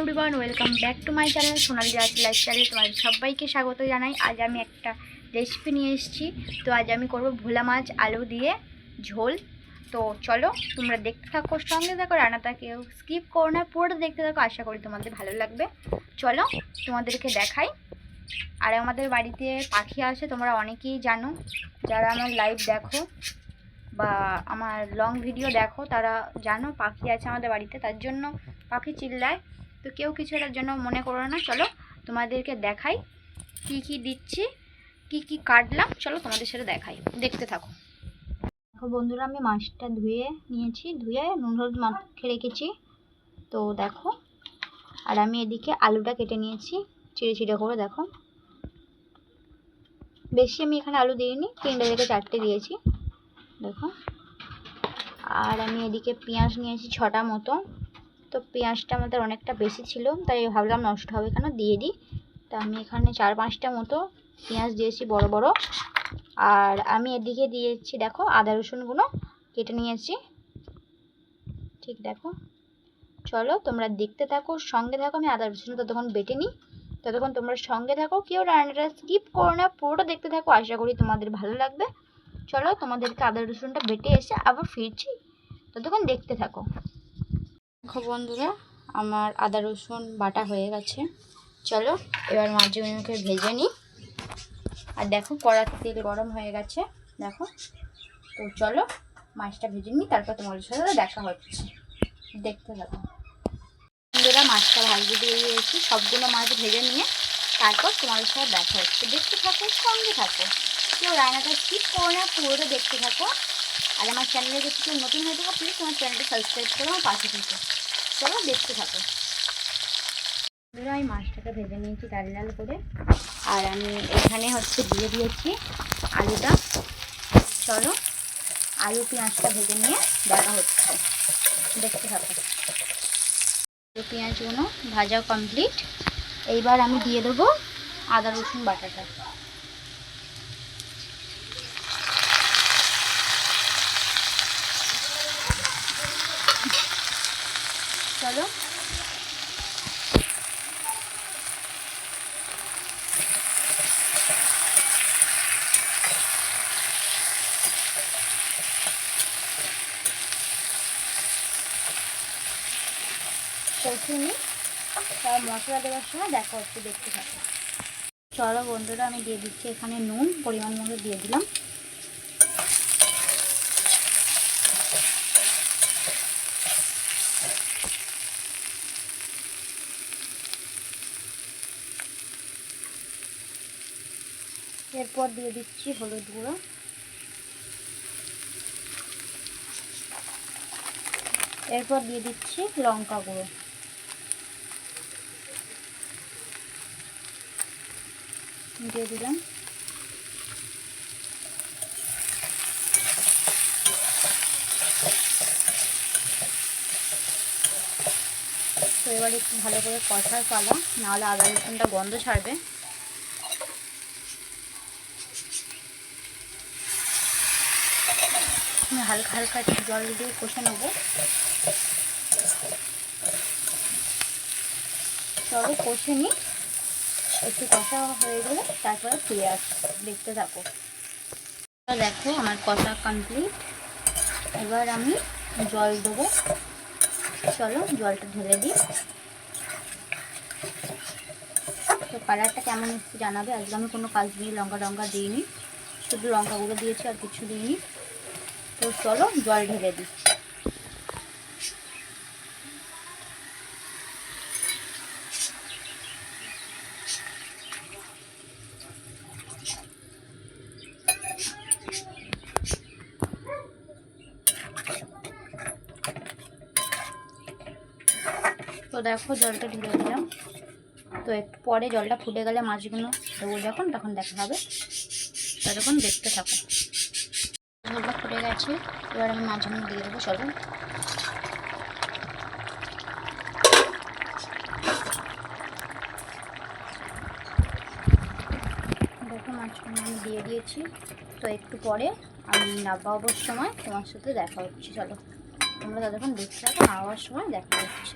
Everyone welcome back to my channel Sonali Raj লাইফস্টাইলে তোমাদের সবাইকে স্বাগত জানাই। আজ আমি একটা রেসিপি নিয়ে এসেছি। তো আজ আমি করব ভোলা মাছ, আলু দিয়ে ঝোল। তো চলো, তোমরা দেখতে থাকো, সঙ্গে থাকো, রান্নাটা কেউ স্কিপ করো না, পুরোটা দেখতে থাকো, আশা করি তোমাদের ভালো লাগবে। চলো, তোমাদেরকে দেখাই। আর আমাদের বাড়িতে পাখি আসে, তোমরা অনেকেই জানো। যারা আমার লাইভ দেখো বা আমার লং ভিডিও দেখো, তারা জানো পাখি আছে আমাদের বাড়িতে, তার জন্য পাখি চিল্লায়। তো কেউ কিছু এটার জন্য মনে করো না। চলো তোমাদেরকে দেখাই কি কি দিচ্ছি, কি কি কাটলাম। চলো তোমাদের সাথে দেখাই। দেখতে থাকো। দেখো বন্ধুরা, আমি মাছটা ধুয়ে নিয়েছি, ধুয়ে নুন হলুদ মাখে রেখেছি। তো দেখো, আর আমি এদিকে আলুটা কেটে নিয়েছি, চিড়ে চিড়ে করে দেখো। বেশি আমি এখানে আলু দিইনি, তিনটে থেকে চারটে দিয়েছি। দেখো। আর আমি এদিকে পেঁয়াজ নিয়েছি ছটা মতো। তো পেঁয়াজটা আমাদের অনেকটা বেশি ছিল, তাই ভাবলাম নষ্ট হবে কেন দিয়ে দিই। তো আমি এখানে চার পাঁচটা মতো পেঁয়াজ দিয়েছি বড় বড়। আর আমি এদিকে দিয়েছি, দেখো, আদা রসুনগুলো কেটে নিয়েছি। ঠিক দেখো। চলো তোমরা দেখতে থাকো, সঙ্গে থাকো, আমি আদা রসুন ততক্ষণ বেটে নিই। ততক্ষণ তোমরা সঙ্গে থাকো, কেউ রান্নাটা স্কিপ করো না, পুরোটা দেখতে থাকো, আশা করি তোমাদের ভালো লাগবে। চলো তোমাদেরকে আদা রসুনটা বেটে এসে আবার ফিরছি। ততক্ষণ দেখতে থাকো। বন্ধুরা, আমার আদা রসুন বাটা হয়ে গেছে। চলো, এবার মাছগুলোকে ভেজে নিই। আর দেখো কড়াতে তেল গরম হয়ে গেছে, দেখো। তো চলো, মাছটা ভেজে নিই, তারপর তোমাদের সাথে দেখা হচ্ছে। দেখতে থাকো। বন্ধুরা, মাছটা ভাজতে দিয়ে দিয়েছি, সবগুলো মাছ ভেজে নিয়ে তারপর তোমাদের সাথে দেখা হচ্ছে। দেখতে থাকো, সঙ্গে থাকো। কেউ রান্নাটা স্কিপ করো না, পুরোটা দেখতে থাকো। আর আমার চ্যানেলে যদি কেউ নতুন হয়ে থাকো প্লিজ তোমার চ্যানেলটা সাবস্ক্রাইব করো আমার পাশে থেকো। চলো দেখতে থাকো। আমি মাছটাকে ভেজে নিয়েছি লাল লাল করে। আর আমি এখানে হচ্ছে দিয়ে দিয়েছি আলুটা। চলো, আলু পেঁয়াজটা ভেজে নিয়ে দেখা হচ্ছে। দেখতে থাকো। আলু পেঁয়াজগুলো ভাজা কমপ্লিট এইবার আমি দিয়ে দেবো আদা রসুন বাটাটা চলো কষিয়ে নিই তার মশলা দেওয়ার সময় দেখা হচ্ছে দেখতে থাকো। চলো বন্ধুরা, আমি দিয়ে দিচ্ছি এখানে নুন, পরিমাণ মতো দিয়ে দিলাম। এরপর দিয়ে দিচ্ছি হলুদ গুঁড়ো। এরপর দিয়ে দিচ্ছি লঙ্কা গুঁড়ো। দিয়ে দিলাম। তো এবার একটু ভালো করে কষার পালা, নাহলে আদা রসুনটা গন্ধ ছাড়বে। হালকা হালকা একটু জল দিয়ে কষে নেব। চলো কষে নিই। একটু কষা হয়ে গেলে তারপরে ফিরে আস, দেখতে থাকো। দেখো আমার কষা কমপ্লিট এবার আমি জল দেবো। চলো জলটা ঢেলে দিই। তো কালারটা কেমন একটু জানাবে? আজকে আমি কোনো কাজ কাশ্মীরি লঙ্কা টঙ্কা দিইনি। শুধু লঙ্কাগুলো দিয়েছি আর কিছু দিইনি। তো চলো জল ঢেলে দিই। তো দেখো জলটা ঢেলে দিলাম। তো একটু পরে জলটা ফুটে গেলে মাছগুলো দেবো যখন, তখন দেখা হবে। ততক্ষণ দেখতে থাকো। জলটা ফুটে গেছে, এবার আমি মাছগুলো দিয়ে দেবো চলো দেখো মাছগুলো আমি দিয়ে দিয়েছি। তো একটু পরে আমি নাবাবার সময়, তোমার সাথে দেখা হচ্ছে, চলো। তোমরা ততক্ষণ দেখতে থাকো নামাবার সময় দেখা হচ্ছে।